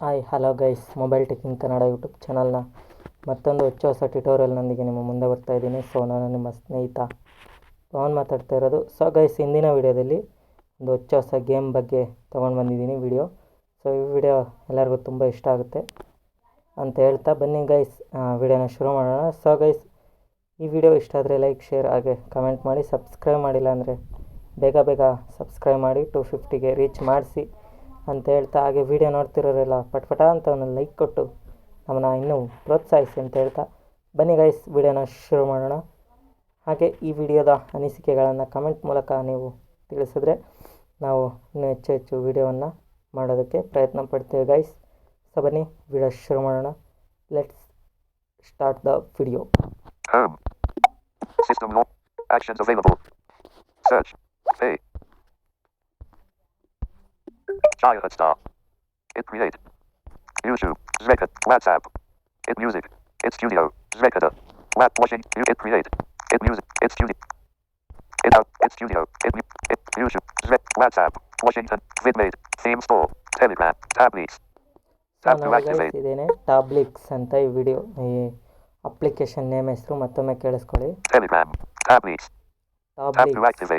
Hi hello guys mobile tech king Kannada YouTube ಚಾನಲ್ನ ಮತ್ತೊಂದು ಹೊಚ್ಚ ಹೊಸ ಟ್ಯುಟೋರಿಯಲ್ನೊಂದಿಗೆ ನಿಮ್ಮ ಮುಂದೆ ಬರ್ತಾ ಇದ್ದೀನಿ. ಸೊ ನಾನು ನಿಮ್ಮ ಸ್ನೇಹಿತ ಪವನ್ ಮಾತಾಡ್ತಾ ಇರೋದು. ಸೊ ಗೈಸ್ ಇಂದಿನ ವಿಡಿಯೋದಲ್ಲಿ ಒಂದು ಹೊಚ್ಚ ಹೊಸ ಗೇಮ್ ಬಗ್ಗೆ ತೊಗೊಂಡು ಬಂದಿದ್ದೀನಿ ವಿಡಿಯೋ ಸೊ ಈ ವಿಡಿಯೋ ಎಲ್ಲರಿಗೂ ತುಂಬ ಇಷ್ಟ ಆಗುತ್ತೆ ಅಂತ ಹೇಳ್ತಾ ಬನ್ನಿ ಗೈಸ್ ವಿಡಿಯೋನ ಶುರು ಮಾಡೋಣ. ಸೊ ಗೈಸ್ ಈ ವಿಡಿಯೋ ಇಷ್ಟ ಆದರೆ ಲೈಕ್ ಶೇರ್ ಹಾಗೆ ಕಮೆಂಟ್ ಮಾಡಿ. ಸಬ್ಸ್ಕ್ರೈಬ್ ಮಾಡಿಲ್ಲ ಅಂದರೆ ಬೇಗ ಬೇಗ ಸಬ್ಸ್ಕ್ರೈಬ್ ಮಾಡಿ ಟು ಫಿಫ್ಟಿಗೆ ರೀಚ್ ಮಾಡಿಸಿ ಅಂತ ಹೇಳ್ತಾ, ಹಾಗೆ ವಿಡಿಯೋ ನೋಡ್ತಿರೋರೆಲ್ಲ ಪಟ್ ಪಟ ಅಂತ ಒಂದು ಲೈಕ್ ಕೊಟ್ಟು ನಮ್ಮನ್ನ ಇನ್ನೂ ಪ್ರೋತ್ಸಾಹಿಸಿ ಅಂತ ಹೇಳ್ತಾ, ಬನ್ನಿ ಗೈಸ್ ವಿಡಿಯೋನ ಶುರು ಮಾಡೋಣ. ಹಾಗೆ ಈ ವಿಡಿಯೋದ ಅನಿಸಿಕೆಗಳನ್ನು ಕಮೆಂಟ್ ಮೂಲಕ ನೀವು ತಿಳಿಸಿದ್ರೆ ನಾವು ಇನ್ನೂ ಹೆಚ್ಚು ಹೆಚ್ಚು ವಿಡಿಯೋವನ್ನು ಮಾಡೋದಕ್ಕೆ ಪ್ರಯತ್ನ ಪಡ್ತೇವೆ ಗೈಸ್ ಸೊ ಬನ್ನಿ ವಿಡಿಯೋ ಶುರು ಮಾಡೋಣ. Let's start the video system actions available Actions available. Search. Pay. Childhood star. It create. YouTube. Record. WhatsApp. It music. It studio. Recorder. Web washing. You it create. It music. It studio. It out. It studio. It mu- it YouTube. Rec. WhatsApp. Washington. VidMate. Theme store. Telegram. Tablets. So Tab to ನೋಡಿ activate. Guys ಇದೇನೆ ಟಾಬ್ಲಿಕ್ಸ್ ಅಂತ ಈ video ಈ application name ಹೆಸರು ಮತ್ತೊಮ್ಮೆ ಕೇಳಿಸ್ಕೊಳ್ಳಿ Telegram. Tablets. Tab to ಟಾಬ್ಲಿಕ್ಸ್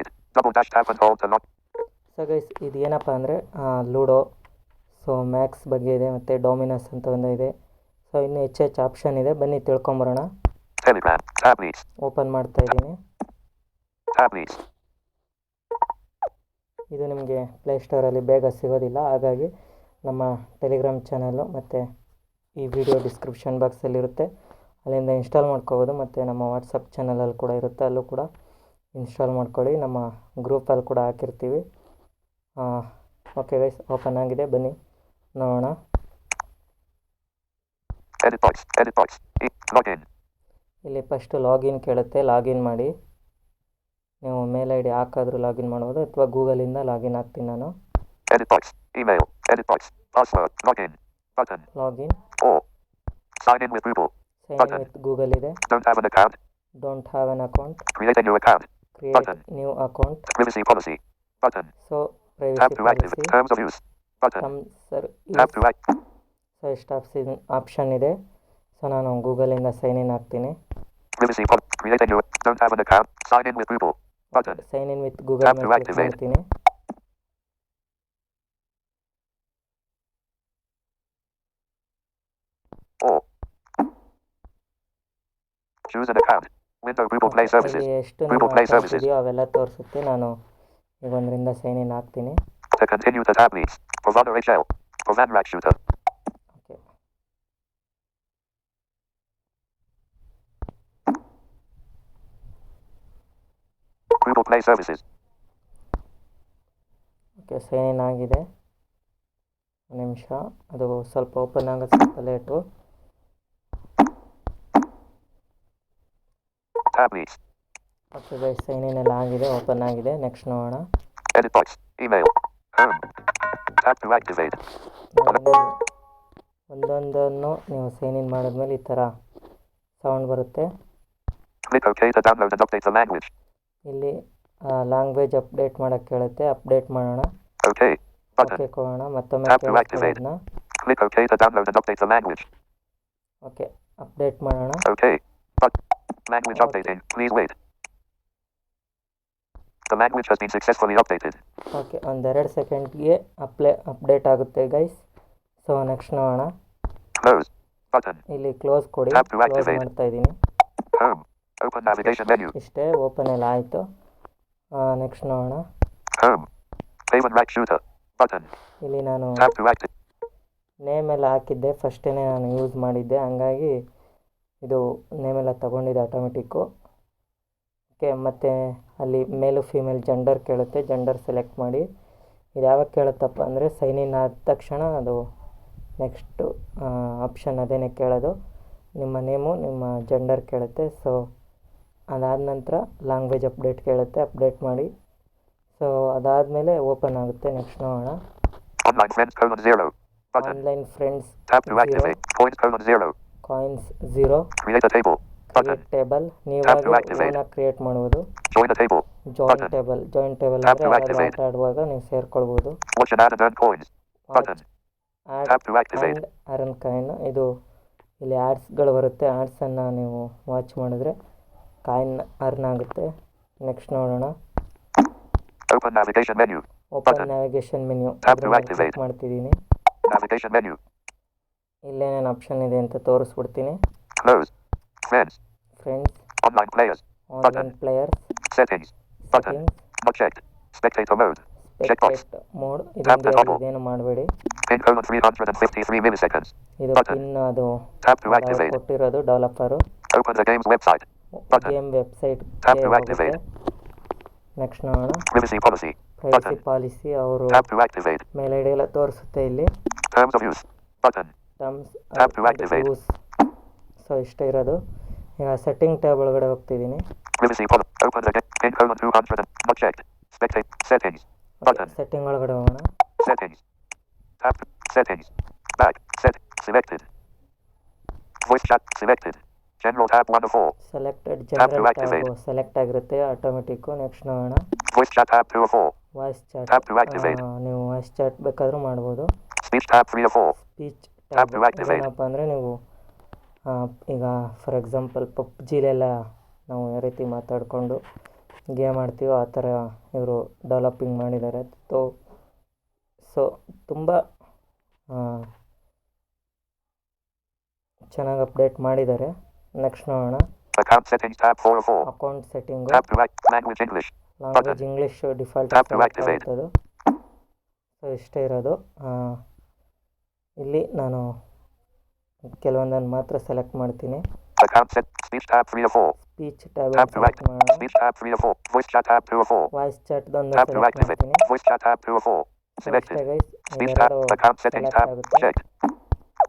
so guys ಇದು ಏನಪ್ಪ ಅಂದರೆ ಲೂಡೋ ಸೊ ಮ್ಯಾಕ್ಸ್ ಬಗ್ಗೆ ಇದೆ ಮತ್ತು ಡೊಮಿನಸ್ ಅಂತ ಒಂದು ಇದೆ. ಸೊ ಇನ್ನು ಹೆಚ್ಚು ಹೆಚ್ಚು ಆಪ್ಷನ್ ಇದೆ. ಬನ್ನಿ ತಿಳ್ಕೊಂಬರೋಣ. ಓಪನ್ ಮಾಡ್ತಾ ಇದ್ದೀನಿ. ಇದು ನಿಮಗೆ ಪ್ಲೇಸ್ಟೋರಲ್ಲಿ ಬೇಗ ಸಿಗೋದಿಲ್ಲ. ಹಾಗಾಗಿ ನಮ್ಮ ಟೆಲಿಗ್ರಾಮ್ ಚಾನಲ್ಲು ಮತ್ತು ಈ ವಿಡಿಯೋ ಡಿಸ್ಕ್ರಿಪ್ಷನ್ ಬಾಕ್ಸಲ್ಲಿರುತ್ತೆ ಅಲ್ಲಿಂದ ಇನ್ಸ್ಟಾಲ್ ಮಾಡ್ಕೋಬೋದು. ಮತ್ತು ನಮ್ಮ ವಾಟ್ಸಪ್ ಚಾನಲಲ್ಲಿ ಕೂಡ ಇರುತ್ತೆ. ಅಲ್ಲೂ ಕೂಡ ಇನ್ಸ್ಟಾಲ್ ಮಾಡ್ಕೊಳ್ಳಿ. ನಮ್ಮ ಗ್ರೂಪಲ್ಲಿ ಕೂಡ ಹಾಕಿರ್ತೀವಿ. ಓಕೆ ಗೈಸ್ ಓಪನ್ ಆಗಿದೆ. ಬನ್ನಿ. ನೋಡೋಣ. E- ಇಲ್ಲಿ ಫಸ್ಟು ಲಾಗಿನ್ ಕೇಳುತ್ತೆ. ಲಾಗಿನ್ ಮಾಡಿ. ನೀವು ಮೇಲ್ ಐ ಡಿ ಹಾಕಾದರೂ ಲಾಗಿನ್ ಮಾಡ್ಬೋದು. ಅಥವಾ ಗೂಗಲಿಂದ ಲಾಗಿನ್ ಆಗ್ತೀನಿ ನಾನು. Login. Sign Button. With Google ಇದೆ. Don't have an account Create a new account. Create Button. New account Privacy policy. Button. So Tab privacy to activate. Policy Terms of use. Button. Come sir Tab to act. So ಇಷ್ಟು option option ಇದೆ so ನಾನು ಗೂಗಲಿಂದ sign in ಆಗ್ತೀನಿ Privacy policy. Create a new. Don't have an account. Sign in with Google. Button. Sign in with Google Tab to ಮೇಲೆ click activate. ಮಾಡ್ತೀನಿ Or. Choose an account. May trouble ಲೈ services ಅವೆಲ್ಲ ತೋರಿಸುತ್ತೆ ನಾನು ಈಗ ಒಂದರಿಂದ sign in ಹಾಕ್ತೀನಿ ಸಕಂತೆ ನೀವು ತಪ್ಪಿ ಫೋವರ್ಡ್ ರೈಚಲ್ forward ರೈಚುಟರ್ okay full okay sign in ಆಗಿದೆ. ಒಂದು ನಿಮಿಷ. ಅದು ಸ್ವಲ್ಪ ಓಪನ್ ಆಗಕ್ಕೆ ಲೇಟು habits. ಮತ್ತು ಗೈಸ್ ಏನೇನೆಲ್ಲ ಆಗಿದೆ ಓಪನ್ ಆಗಿದೆ. ನೆಕ್ಸ್ಟ್ ನೋಡೋಣ. Edit box email home tap activate ಒಂದೊಂದನ್ನು ನೀವು ಸೈನ್ ಇನ್ ಮಾಡಿದ ಈ ಥರ ಸೌಂಡ್ ಬರುತ್ತೆ. ಕ್ಲಿಕ್ ಓಕೆ ಟು ಲ್ಯಾಂಗ್ವೇಜ್ ಇಲ್ಲಿ ಲ್ಯಾಂಗ್ವೇಜ್ ಅಪ್ಡೇಟ್ ಮಾಡಕ್ಕೆ ಕೇಳುತ್ತೆ. ಅಪ್ಡೇಟ್ ಮಾಡೋಣ. ಓಕೆ ಓಕೆ ಕೊಡೋಣ. ಮತ್ತೊಮ್ಮೆ click okay to download and language okay update ಮಾಡೋಣ. Okay Language updating. Please wait. The language has been successfully updated. Okay ಒಂದೆರಡು ಸೆಕೆಂಡ್ಗೆ ಅಪ್ಲೇ ಅಪ್ಡೇಟ್ ಆಗುತ್ತೆ ಗೈಸ್ ಸೊ ನೆಕ್ಸ್ಟ್ ನೋಡೋಣ Close. Button. ಇಲ್ಲಿ ಕ್ಲೋಸ್ ಕೊಡಿ Tap to ಕ್ಲೋಸ್ activate. ಮಾಡ್ತಾ ಇದ್ದೀನಿ Home. Open navigation menu. ಇಷ್ಟೇ ಓಪನ್ ಎಲ್ಲ ಆಯಿತು ನೆಕ್ಸ್ಟ್ ನೋಡೋಣ Home. Payment rack shooter. Button. ಇಲ್ಲಿ ನಾನು Tap to activate. ನೇಮ್ ಎಲ್ಲ ಹಾಕಿದ್ದೆ ಫಸ್ಟೇ ನಾನು ಯೂಸ್ ಮಾಡಿದ್ದೆ ಹಂಗಾಗಿ ಇದು ನೇಮ್ ಎಲ್ಲ ತೊಗೊಂಡಿದೆ ಆಟೋಮೆಟಿಕ್ಕು ಓಕೆ ಮತ್ತು ಅಲ್ಲಿ ಮೇಲು ಫೀಮೇಲ್ ಜೆಂಡರ್ ಕೇಳುತ್ತೆ. ಜೆಂಡರ್ ಸೆಲೆಕ್ಟ್ ಮಾಡಿ. ಇದು ಯಾವಾಗ ಕೇಳುತ್ತಪ್ಪ ಅಂದರೆ ಸೈನ್ ಇನ್ ಆದ ತಕ್ಷಣ ಅದು ನೆಕ್ಸ್ಟು ಆಪ್ಷನ್ ಅದೇನೆ ಕೇಳೋದು. ನಿಮ್ಮ ನೇಮು ನಿಮ್ಮ ಜೆಂಡರ್ ಕೇಳುತ್ತೆ. ಸೊ ಅದಾದ ನಂತರ ಲ್ಯಾಂಗ್ವೇಜ್ ಅಪ್ಡೇಟ್ ಕೇಳುತ್ತೆ. ಅಪ್ಡೇಟ್ ಮಾಡಿ. ಸೊ ಅದಾದಮೇಲೆ ಓಪನ್ ಆಗುತ್ತೆ. ನೆಕ್ಸ್ಟ್ ನೋಡೋಣ. Online friends points zero table ನೀವು ಕ್ರಿಯೇಟ್ ಮಾಡುವುದು. ಜಾಯಿಂಟ್ ಟೇಬಲ್ ಜಾಯಿಂಟ್ ಟೇಬಲ್ ಆಡುವಾಗ ನೀವು ಸೇರ್ಕೊಳ್ಬಹುದು ಇದು ಇಲ್ಲಿ ಆಡ್ಸ್ಗಳು ಬರುತ್ತೆ. ಆಡ್ಸ್ ಅನ್ನ ನೀವು ವಾಚ್ ಮಾಡಿದ್ರೆ ಕಾಯಿನ್ ಅರ್ನ್ ಆಗುತ್ತೆ. ನೆಕ್ಸ್ಟ್ ನೋಡೋಣ. Open navigation menu open navigation menu activate ಮಾಡ್ತಿದ್ದೀನಿ. ನ್ಯಾವಿಗೇಷನ್ ಮೆನ್ಯೂ ಇಲ್ಲೇನೇನು ಆಪ್ಷನ್ ಇದೆ ಅಂತ ತೋರಿಸ್ಬಿಡ್ತೀನಿ. ಫ್ರೆಂಡ್ಸ್ ಫ್ರೆಂಡ್ಸ್ ಆನ್ ಪ್ಲೇಯರ್ಸ್ ಫಕನ್ ಪ್ಲೇಯರ್ಸ್ ಸರಿ ಓಕೆ ಸ್ಪೆಕ್ಟೇಟರ್ ಮೋಡ್ ಚೆಕ್ ಮಾಡಿ ಮೋಡ್ ಏನೋ ಮಾಡಬೇಡಿ. ಇದುನ್ನ ಅದು ಕಟ್ಟಿರೋದು ಡೆವಲಪರ್ ಗೇಮ್ ವೆಬ್ಸೈಟ್ ನೆಕ್ಸ್ಟ್ ನಾನು ಪ್ರೈವಸಿ ಪಾಲಿಸಿ ಅವರು ಮೇಲೆ ಔರು mail ಐಡಿ ಲ ತೋರಿಸುತ್ತೆ ಇಲ್ಲಿ. ಟರ್ಮ್ಸ್. ಯೂಸ್ ಸೊ ಇಷ್ಟ ಇರೋದು ಈಗ ಸೆಟ್ಟಿಂಗ್ ಟ್ಯಾಬ್ ಒಳಗಡೆ ಹೋಗ್ತಿದ್ದೀನಿ Privacy policy. Open the game. Pin colon 200. and- Not checked. Spectate. Settings. Button. Setting ಒಳಗಡೆ ಹೋಗೋಣ Settings. Tap. Settings. Back. Selected. Voice chat. Selected. General tab 1 of 4. Selected general. Tab select ಆಗಿರುತ್ತೆ automatic next ನೋಡೋಣ Voice chat tab 2 4. Voice chat Tap to activate. ನೀವು voice chat ಬೇಕಾದರೂ ಮಾಡ್ಬೋದು Speech tab 3 4. Speech. ಏನಪ್ಪ ಅಂದರೆ ನೀವು ಈಗ ಫಾರ್ ಎಕ್ಸಾಂಪಲ್ ಪಬ್ಜಿಲೆಲ್ಲ ನಾವು ಯಾವ ರೀತಿ ಮಾತಾಡಿಕೊಂಡು ಗೇಮ್ ಆಡ್ತೀವೋ ಆ ಥರ ಇವರು ಡೆವಲಪಿಂಗ್ ಮಾಡಿದ್ದಾರೆ. ತೊ ಸೊ ತುಂಬ ಚೆನ್ನಾಗಿ ಅಪ್ಡೇಟ್ ಮಾಡಿದ್ದಾರೆ. ನೆಕ್ಸ್ಟ್ ನೋಡೋಣ. Account settings tab 4 of 4. Account setting. Language English default so ಇಷ್ಟೇ ಇರೋದು. ಇಲ್ಲಿ ನಾನು ಕೆಲವೊಂದನ್ನು ಮಾತ್ರ ಸೆಲೆಕ್ಟ್ ಮಾಡ್ತೀನಿ Account set. Speech tab 3 of 4. Speech tab Tap to select act. ಮಾಡೋಣ Speech tab 3 of 4. Voice chat tab 2 of 4. Voice ಚಾಟ್ದೊಂದು Tap to select activate. ಮಾಡ್ತೀನಿ Voice chat tab 2 of 4. So Selected. ಇಷ್ಟೇ guys Speech tab. ಇವೆರಡು Account settings select tab. ಆಗುತ್ತೆ Checked.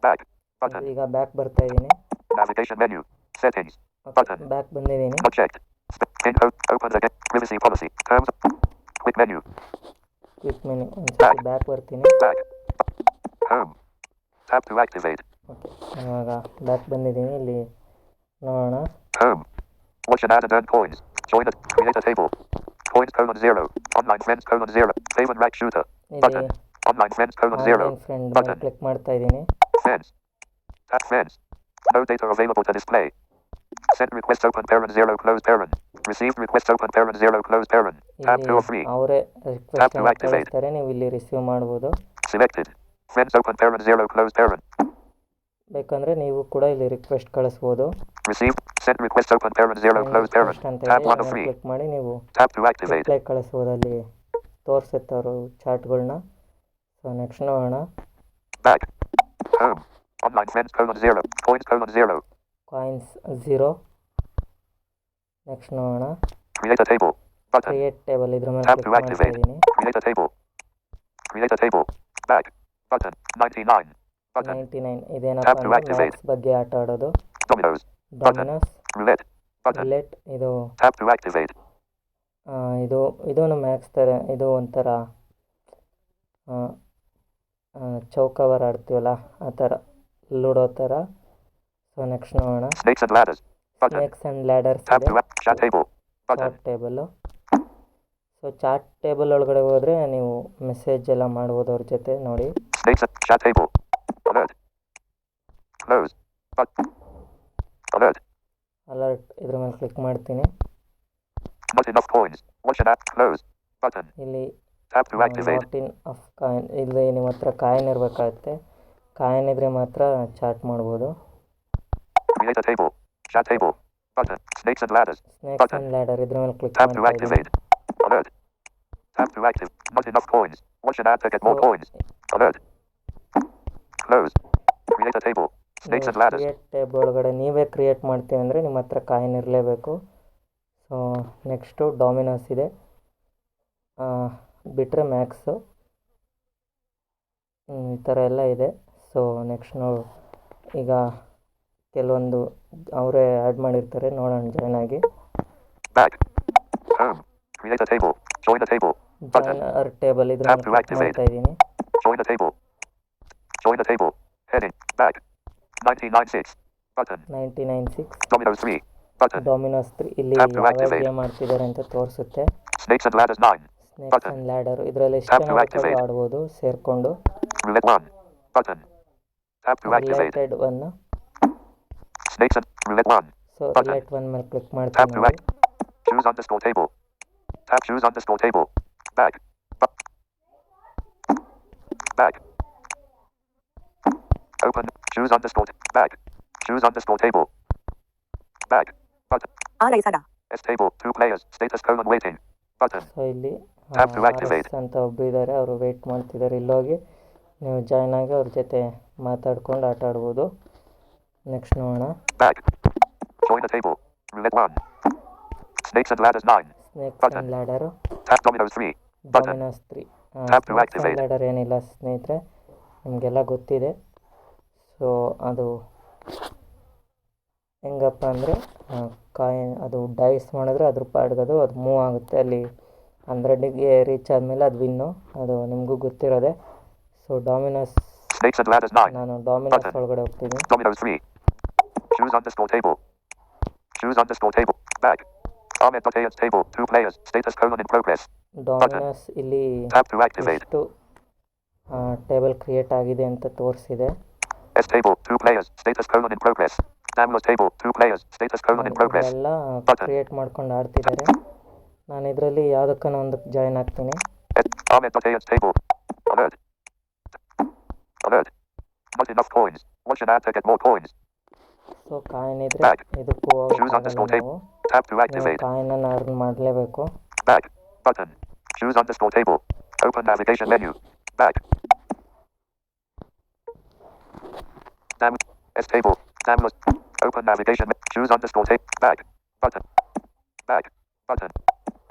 Back. Button. ಈಗ back ಬರ್ತಾ ಇದ್ದೀನಿ Navigation menu. Settings. Button. Back ಬಂದಿದ್ದೀನಿ Not checked. Sp- Pin code. Open the game. Privacy policy. Terms. Quick menu. Quick menu ಒಂದ್ಸತಿ back ಬರ್ತೀನಿ Back. Home. Tap to activate. Okay ಇವಾಗ back ಬಂದಿದ್ದೀನಿ ಇಲ್ಲಿ ನೋಡೋಣ Home. Watch and add and earn coins. Join it. Create a table. Coins colon zero. Online friends colon zero. Favorite rack shooter. ಇಲ್ಲಿ Button. Online friends colon zero. Online friend ಮೇಲೆ Button. Click ಮಾಡ್ತಾ ಇದ್ದೀನಿ Friends. Tap friends. No data available to display. Send request open parent zero close parent. Received request open parent zero close parent. Tab two of ಇಲ್ಲಿ three. ಅವರೇ request to activate. ಕಳಿಸ್ತಾರೆ ನೀವು ಇಲ್ಲಿ receive ಮಾಡ್ಬೋದು Selected. Friends open parent zero close parent. ಬೇಕಂದ್ರೆ ನೀವು ಕೂಡ ಇಲ್ಲಿ ರಿಕ್ವೆಸ್ಟ್ ಕಳಿಸ್ಬೋದು Received. Send request open parent zero close parent. Request ಅಂತ Tab one of three. Click ಮಾಡಿ ನೀವು Tap to activate. ರಿಪ್ಲೈ ಕಳಿಸ್ಬೋದು ಅಲ್ಲಿ ತೋರಿಸುತ್ತೆ ಅವರು ಚಾಟ್ಗಳನ್ನ ಸೊ ನೆಕ್ಸ್ಟ್ ನೋಡೋಣ Back. Home. Online friends colon zero. Coins colon zero. Coins zero next ನೋಡೋಣ Create a table. Button. Create table ಇದ್ರ ಮೇಲೆ ಕ್ಲಿಕ್ to ಮಾಡ್ತಾ activate. ಇದ್ದೀನಿ Create a table. Create a. Back. Button. 99. Button. Ninety nine Tap ಇದೇನಪ್ಪ to ಅಂದರೆ ಬಗ್ಗೆ ಆಟ ಆಡೋದು Dominoes. Dominoes. Roulette. Button. ಬುಲೆಟ್ ಇದು Tap to activate. ಆ, ಇದು ನಮ್ಮ ಮ್ಯಾಕ್ಸ್ ಥರ ಇದು ಒಂಥರ ಚೌಕವರ್ ಆಡ್ತೀವಲ್ಲ ಆ ಥರ ಲೂಡೋ ಥರ ಸೊ ನೆಕ್ಸ್ಟ್ ನೋಡೋಣ. ಸ್ನೇಕ್ಸ್ ಲ್ಯಾಡರ್ಸ್ ಇದೆ. Chart table so chat table ಒಳಗಡೆ ಹೋದರೆ ನೀವು ಮೆಸೇಜ್ ಎಲ್ಲ ಮಾಡ್ಬೋದು ಅವ್ರ ಜೊತೆ ನೋಡಿ Snakes and chat table. Alert. Close. But. Alert. Alert ಇದ್ರ ಮೇಲೆ ಕ್ಲಿಕ್ ಮಾಡ್ತೀನಿ Not enough coins. Watch an app. Close. Button. ಇಲ್ಲಿ Tap to activate. Not in of coin ಇಲ್ಲಿ ನಿಮ್ಮ ಹತ್ರ ಕಾಯಿನ್ ಇರಬೇಕಾಗುತ್ತೆ ಕಾಯಿನ್ ಇದ್ರೆ ಮಾತ್ರ ಚಾಟ್ ಮಾಡ್ಬೋದು Create a table. Chat table. Button. Snakes and ladders. Snakes Button. And ladder ಇದ್ರ ಮೇಲೆ ಕ್ಲಿಕ್ Tap to ಮಾಡ್ತಾ ಇದ್ದೀನಿ activate. Alert. Tap to active. Not enough coins. Watch an ad to get more So- coins. Alert. Close. Create a table. Snakes and ladders. Create tab ಒಳಗಡೆ ನೀವೇ create ಮಾಡ್ತೀವಿ ಅಂದರೆ ನಿಮ್ಮ ಹತ್ರ ಕಾಯಿನ್ ಇರಲೇಬೇಕು so next Domino's ಇದೆ ಬಿಟ್ಟರೆ max ಈ ಥರ ಎಲ್ಲ ಇದೆ ಸೊ ನೆಕ್ಸ್ಟ್ ನೋ ಈಗ ಕೆಲವೊಂದು ಅವರೇ ಆ್ಯಡ್ ಮಾಡಿರ್ತಾರೆ ನೋಡೋಣ ಜಾಯ್ನ್ ಆಗಿ Back. Home. Create a table. Join the table. Button. Join our table activate. ಮಾಡ್ತಾ ಇದ್ದೀನಿ Join the table. Heading. Back. 996. Button. Ninety nine six Dominoes 3. Button. Dominoes 3 ಇಲ್ಲಿ ಯಾವ to ಗೇಮ್ ಆಡ್ತಿದ್ದಾರೆ ಅಂತ ತೋರಿಸುತ್ತೆ Snakes and ladders 9. Snakes. And ladder ಇದರಲ್ಲಿ ಎಷ್ಟು ಜನ ಆಡಬಹುದು ಸೇರ್ಕೊಂಡು. Roulette 1. Button. Tap to activate. Roulette 1. Snakes and roulette 1. So Button. Roulette one ಮೇಲೆ ಕ್ಲಿಕ್ Tap ಮಾಡ್ತೀನಿ to ನೋಡಿ act. Choose underscore table. Tap choose underscore table. Back. Back. Back. Open. Choose underscore back. Choose underscore table. Back. Button. S table. Two players. Status colon waiting. Button. So ಇಲ್ಲಿ Tap to activate. S ಅಂತ ಒಬ್ರು ಇದ್ದಾರೆ ಅವರು weight ಮಾಡ್ತಿದ್ದಾರೆ ಇಲ್ಲೋಗಿ ನೀವು join ಆಗಿ ಅವ್ರ ಜೊತೆ ಮಾತಾಡ್ಕೊಂಡು ಆಟ ಆಡ್ಬೋದು ನೆಕ್ಸ್ಟ್ ನೋಡೋಣ Back. Join the table. Roulette one. Snakes and ladders 9. Snakes Button. And ladder Tap dominoes 3. Button. Dominoes three Tap to snakes activate. Ladder ಏನಿಲ್ಲ ಸ್ನೇಹಿತರೆ ನಿಮಗೆಲ್ಲ ಗೊತ್ತಿದೆ ಸೊ ಅದು ಹೆಂಗಪ್ಪ ಅಂದರೆ ಕಾಯಿನ್ ಅದು ಡೈಸ್ ಮಾಡಿದ್ರೆ ಅದ್ರ ಪಾಡ್ಗದು ಅದು ಮೂವ್ ಆಗುತ್ತೆ. ಅಲ್ಲಿ ಹಂಡ್ರೆಡ್ಗೆ ರೀಚ್ ಆದಮೇಲೆ ಅದು ವಿನ್ನು ಅದು ನಿಮಗೂ ಗೊತ್ತಿರೋದೆ. ಸೊ ಡಾಮಿನಸ್ ನಾನು ಡಾಮಿನೋಸ್ ಒಳಗಡೆ ಹೋಗ್ತೀನಿ. ಶೂಸ್ ಶೂಸ್ ದ ಡಾಮಿನಸ್ ಇಲ್ಲಿ ಟೇಬಲ್ ಕ್ರಿಯೇಟ್ ಆಗಿದೆ ಅಂತ ತೋರಿಸಿದೆ. S table. Two players. Status colon in progress. Damlos table. Two players. Status colon in progress. ಎಲ್ಲ Button. ಕ್ರಿಯೇಟ್ ಮಾಡ್ಕೊಂಡು ಆಡ್ತಿದ್ದಾರೆ ನಾನು ಇದರಲ್ಲಿ ಯಾವುದಕ್ಕನ ಒಂದಕ್ಕೆ ಜಾಯ್ನ್ ಆಗ್ತೀನಿ S. Ahmed Batayans table. Alert. Alert. Not enough coins. Watch an ad to get more coins. So coin ಇದ್ರೆ Back. ಇದಕ್ಕೂ Choose ಹೋಗಕ್ಕಾಗಲ್ಲ underscore ನಾವು Tap to ನೀವು activate. ಕಾಯಿನನ್ನು ಅರ್ನ್ ಮಾಡಲೇಬೇಕು Back. Button. Choose underscore table. Open navigation menu. Back. Dam. S table. Damlos. Open navigation. Choose underscore tape. Back. Button. Back. Button.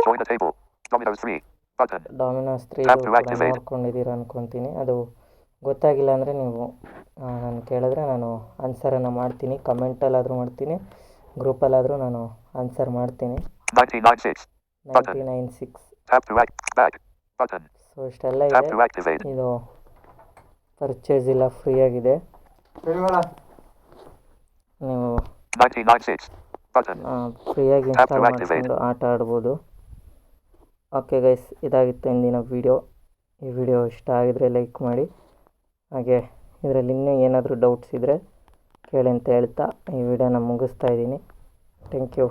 Join the table. Dominoes 3. Button. Dominoes 3 Tap to activate. ನೋಡ್ಕೊಂಡಿದ್ದೀರ ಅನ್ಕೊಂತೀನಿ ಅದು ಗೊತ್ತಾಗಿಲ್ಲ ಅಂದರೆ ನೀವು ನಾನು ಕೇಳಿದ್ರೆ ನಾನು ಆನ್ಸರನ್ನು ಮಾಡ್ತೀನಿ ಕಮೆಂಟಲ್ಲಾದರೂ ಮಾಡ್ತೀನಿ ಗ್ರೂಪಲ್ಲಾದರೂ ನಾನು ಆನ್ಸರ್ ಮಾಡ್ತೀನಿ 1996. Button. Ninety nine six. So ಇಷ್ಟೆಲ್ಲ ಇದೆ to activate. ಇದು ಪರ್ಚೇಸ್ ಇಲ್ಲ ಫ್ರೀಯಾಗಿದೆ ನೀವು 1996. Button. ಫ್ರೀಯಾಗಿ ಇನ್ಸ್ಟಾಲ್. ಮಾಡಿಕೊಂಡು ಆಟ ಆಡ್ಬೋದು ಓಕೆ ಗೈಸ್ ಇದಾಗಿತ್ತು ಇಂದಿನ ವಿಡಿಯೋ ಈ ವಿಡಿಯೋ ಇಷ್ಟ ಆಗಿದರೆ ಲೈಕ್ ಮಾಡಿ ಹಾಗೆ ಇದರಲ್ಲಿ ಇನ್ನೂ ಏನಾದರೂ ಡೌಟ್ಸ್ ಇದ್ದರೆ ಕೇಳಿ ಅಂತ ಹೇಳ್ತಾ ಈ ವಿಡಿಯೋನ ಮುಗಿಸ್ತಾ ಇದ್ದೀನಿ ಥ್ಯಾಂಕ್ ಯು